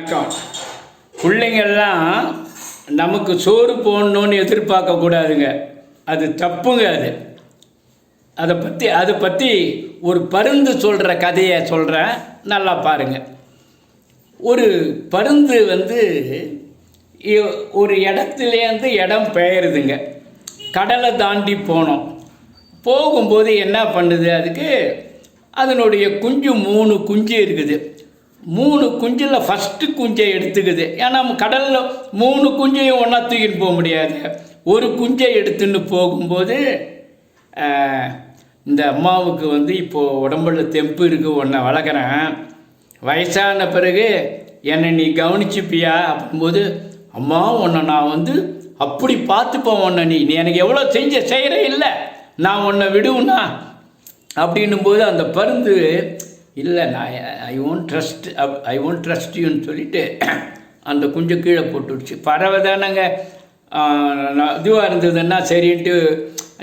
வணக்கம். பிள்ளைங்கள்லாம் நமக்கு சோறு போடணும்னு எதிர்பார்க்க கூடாதுங்க அது தப்புங்க அது. அதை பற்றி அதை பற்றி ஒரு பருந்து சொல்கிற கதையை சொல்கிறேன் நல்லா பாருங்கள் ஒரு பருந்து வந்து ஒரு இடத்துலேருந்து இடம் பெயருதுங்க. கடலை தாண்டி போனோம். போகும்போது என்ன பண்ணுது அதுக்கு? அதனுடைய குஞ்சு மூணு குஞ்சு இருக்குது. மூணு குஞ்சில் ஃபஸ்ட்டு குஞ்சை எடுத்துக்குது. ஏன்னா கடலில் மூணு குஞ்சையும் ஒன்றா தூக்கின்னு போக முடியாது. ஒரு குஞ்சை எடுத்துன்னு போகும்போது இந்த அம்மாவுக்கு வந்து இப்போது உடம்புல தெம்பு இருக்குது ஒன்றை வளர்க்குறேன். வயசான பிறகு என்னை நீ கவனிச்சுப்பியா அப்படிம்போது அம்மா உன்னை நான் வந்து அப்படி பார்த்துப்பேன் உன்னை நீ. நீ எனக்கு எவ்வளோ செஞ்ச செய்கிற இல்லை. நான் உன்னை விடுவேனா? அப்படின்னும் போது அந்த பருந்து இல்லை நான் I won't trust I won't trust யூன்னு சொல்லிட்டு அந்த குஞ்சு கீழே போட்டுடுச்சு. பறவை தானேங்க இதுவாக இருந்ததுன்னா சரின்ட்டு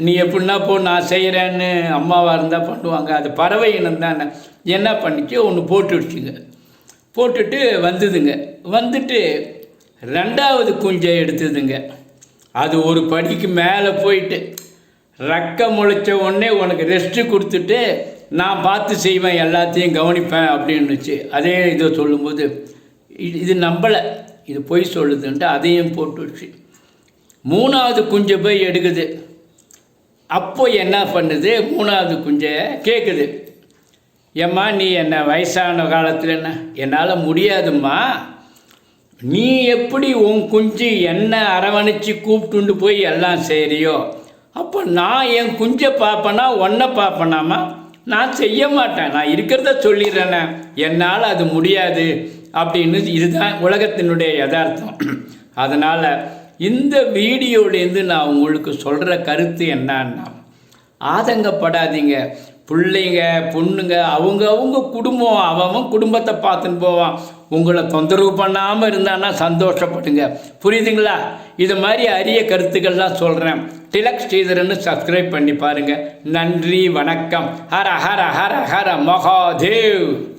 நீ எப்படின்னா போ நான் செய்கிறேன்னு அம்மாவாக இருந்தால் பண்ணுவாங்க. அது பறவை இனம் தானே. என்ன பண்ணிச்சு? ஒன்று போட்டுடுச்சுங்க. போட்டுட்டு வந்ததுங்க. வந்துட்டு ரெண்டாவது குஞ்சை எடுத்ததுங்க. அது ஒரு படிக்கு மேலே போயிட்டு ரக்க முளைச்ச உடனே உனக்கு ரெஸ்ட்டு கொடுத்துட்டு நான் பார்த்து செய்வேன் எல்லாத்தையும் கவனிப்பேன் அப்படின்னுச்சு. அதே இதை சொல்லும்போது இது இது நம்பலை. இது பொய் சொல்லுதுன்ட்டு அதையும் போட்டுடுச்சு. மூணாவது குஞ்சை போய் எடுக்குது. அப்போ என்ன பண்ணுது? மூணாவது குஞ்சை கேட்குது ஏம்மா நீ என்ன வயசான காலத்தில் என்ன? என்னால் முடியாதும்மா. நீ எப்படி உன் குஞ்சு என்ன அரவணைச்சு கூப்பிட்டுண்டு போய் எல்லாம் செய்கிறியோ அப்போ நான் என் குஞ்சை பார்ப்பேனா ஒன்றை பார்ப்பேனாமா நான் செய்ய மாட்டேன். நான் இருக்கிறத சொல்லிடுறேனே. என்னால் அது முடியாது. அப்படின்னு இதுதான் உலகத்தினுடைய யதார்த்தம். அதனால் இந்த வீடியோலேருந்து நான் உங்களுக்கு சொல்கிற கருத்து என்னன்னா ஆதங்கப்படாதீங்க. பிள்ளைங்க பொண்ணுங்க அவங்க அவங்க குடும்பம் அவன் குடும்பத்தை பார்த்துன்னு போவான். உங்களை தொந்தரவு பண்ணாமல் இருந்தான்னா சந்தோஷப்படுங்க. புரியுதுங்களா? இது மாதிரி அரிய கருத்துக்கள்லாம் சொல்கிறேன் டிலக் ஸ்ரீதரன்னு சப்ஸ்கிரைப் பண்ணி பாருங்கள் நன்றி வணக்கம். ஹர ஹர ஹர ஹர மகாதேவ்.